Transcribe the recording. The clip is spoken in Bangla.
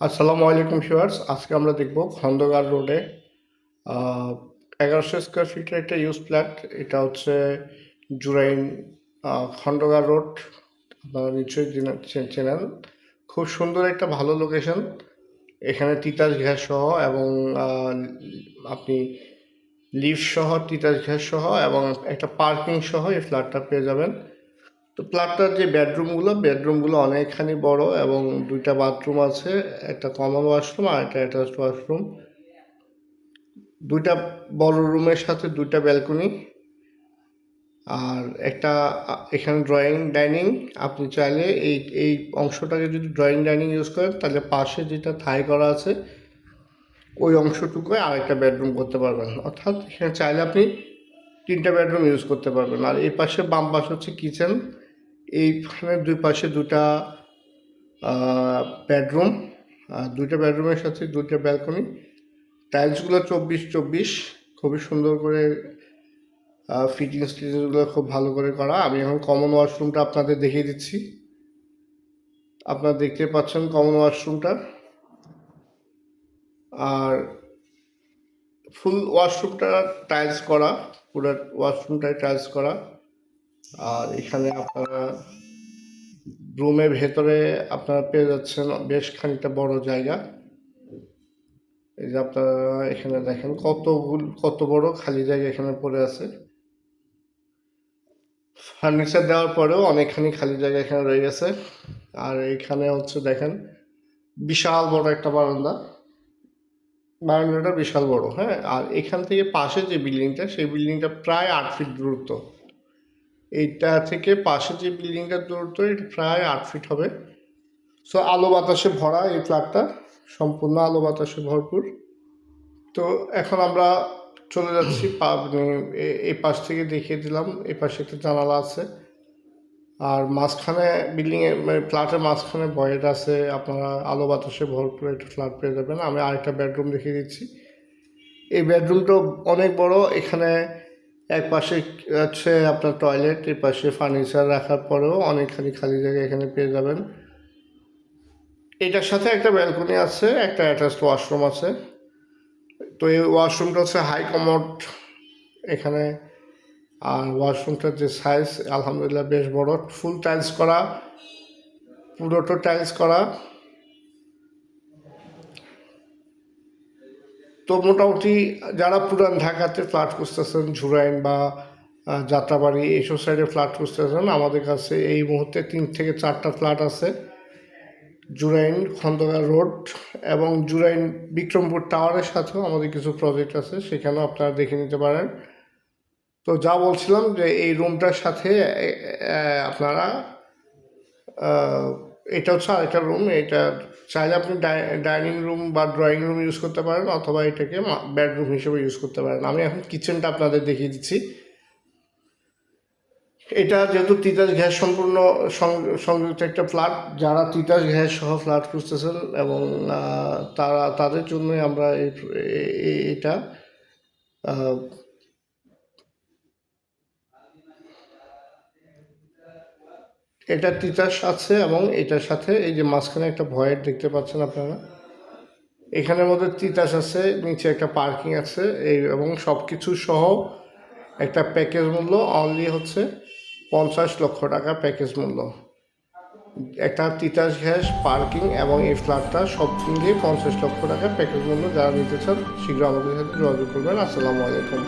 আসসালামু আলাইকুম শিওয়ার্স আজকে আমরা দেখব খন্দকার রোডে এগারোশো স্কোয়ার ফিটের একটা ইউজ ফ্ল্যাট এটা হচ্ছে জুরাইন খন্দকার রোড, আপনারা নিশ্চয়ই চেনেন। খুব সুন্দর একটা ভালো লোকেশন এখানে তিতাস গ্যাস সহ এবং আপনি লিফট সহ তিতাস গ্যাস সহ এবং একটা পার্কিং সহ এই ফ্ল্যাটটা পেয়ে যাবেন। তো ফ্ল্যাটটার যে বেডরুমগুলো বেডরুমগুলো অনেকখানি বড় এবং দুইটা বাথরুম আছে, একটা কমন ওয়াশরুম আর একটা অ্যাটাচড ওয়াশরুম। দুইটা বড় রুমের সাথে দুইটা ব্যালকনি আর একটা এখানে ড্রয়িং ডাইনিং। আপনি চাইলে এই এই অংশটাকে যদি ড্রয়িং ডাইনিং ইউজ করেন, তাহলে পাশে যেটা থাই করা আছে, ওই অংশটুকু আরেকটা বেডরুম করতে পারবেন। অর্থাৎ এখানে চাইলে আপনি তিনটা বেডরুম ইউজ করতে পারবেন। আর এই পাশে বাম পাশে হচ্ছে কিচেন। এইখানে দুই পাশে দুটা বেডরুম, আর দুইটা বেডরুমের সাথে দুইটা ব্যালকনি। টাইলসগুলো চব্বিশ চব্বিশ, খুবই সুন্দর করে ফিটিংস টিটিংসগুলো খুব ভালো করে করা। আমি এখন কমন ওয়াশরুমটা আপনাদের দেখিয়ে দিচ্ছি। আপনারা দেখতে পাচ্ছেন কমন ওয়াশরুমটা। আর ফুল ওয়াশরুমটা টাইলস করা, পুরো ওয়াশরুমটাই টাইলস করা। আর এখানে আপনারা রুমের ভেতরে আপনারা পেয়ে যাচ্ছেন বেশ খানিকটা বড় জায়গা। এই যে আপনারা এখানে দেখেন কতগুলো, কত বড় খালি জায়গা এখানে পড়ে আছে। ফার্নিচার দেওয়ার পরেও অনেকখানি খালি জায়গা এখানে রয়ে গেছে। আর এখানে হচ্ছে দেখেন বিশাল বড় একটা বারান্দা। বারান্দাটা বিশাল বড় হ্যাঁ? আর এখান থেকে পাশে যে বিল্ডিংটা সেই বিল্ডিংটা প্রায় আট ফিট দূরত্ব। এইটা থেকে পাশে যে বিল্ডিংটার দূরত্ব, এটা প্রায় আট ফিট হবে। সো আলো বাতাসে ভরা এই ফ্ল্যাটটা সম্পূর্ণ আলো বাতাসে ভরপুর। তো, এখন আমরা চলে যাচ্ছি মানে এই পাশ থেকে দেখিয়ে দিলাম এই পাশে একটা জানালা আছে। আর মাঝখানে বিল্ডিংয়ে মানে ফ্ল্যাটের মাঝখানে বয়েড আছে, আপনারা আলো বাতাসে ভরপুর একটা ফ্ল্যাট পেয়ে যাবেন। আমি আরেকটা বেডরুম দেখিয়ে দিচ্ছি। এই বেডরুমটা অনেক বড়, এখানে এক পাশে আছে আপনার টয়লেট এই পাশে ফার্নিচার রাখার পরেও অনেকখানি খালি জায়গা এখানে পেয়ে যাবেন। এটার সাথে একটা ব্যালকনি আছে, একটা অ্যাটাচড ওয়াশরুম আছে। তো এই ওয়াশরুমটা হচ্ছে হাই কমোড এখানে। আর ওয়াশরুমটার যে সাইজ আলহামদুলিল্লাহ বেশ বড়। ফুল টাইলস করা, পুরোটা টাইলস করা। তো মোটামুটি যারা পুরান ঢাকাতে ফ্ল্যাট খুঁজতেছেন ঝুরাইন বা যাত্রাবাড়ি এইসব সাইডে ফ্ল্যাট খুঁজতেছেন আমাদের কাছে এই মুহূর্তে তিন থেকে চারটা ফ্ল্যাট আছে। জুরাইন খন্দকার রোড এবং জুরাইন বিক্রমপুর টাওয়ারের সাথেও আমাদের কিছু প্রজেক্ট আছে সেখানেও আপনারা দেখে নিতে পারেন। তো যা বলছিলাম যে এই রুমটার সাথে এ, এ, আপনারা আহ, এটা হচ্ছে আরেকটা রুম এটা চাইলে আপনি ডাইনিং রুম বা ড্রয়িং রুম ইউজ করতে পারেন অথবা এটাকে বেডরুম হিসেবে ইউজ করতে পারেন। আমি এখন কিচেনটা আপনাদের দেখিয়ে দিচ্ছি। এটা যেহেতু তিতাস গ্যাস সম্পূর্ণ সংযুক্ত একটা ফ্ল্যাট যারা তিতাস গ্যাস সহ ফ্ল্যাট খুঁজতেছেন এবং তারা তাদের জন্যই আমরা এটা এটা তিতাস আছে এবং এটার সাথে এই যে মাঝখানে একটা ভয়ের দেখতে পাচ্ছেন আপনারা। এখানের মধ্যে তিতাস আছে, নিচে একটা পার্কিং আছে, এই এবং সব কিছু সহ একটা প্যাকেজ মূল্য অনলি হচ্ছে পঞ্চাশ লক্ষ টাকা প্যাকেজ মূল্য। একটা তিতাস গ্যাস, পার্কিং এবং এই ফ্ল্যাটটা সব মিলিয়ে পঞ্চাশ লক্ষ টাকা প্যাকেজ মূল্য। যারা নিতে চান, শীঘ্র আমাদের সাথে যোগাযোগ করবেন। আসসালামু আলাইকুম।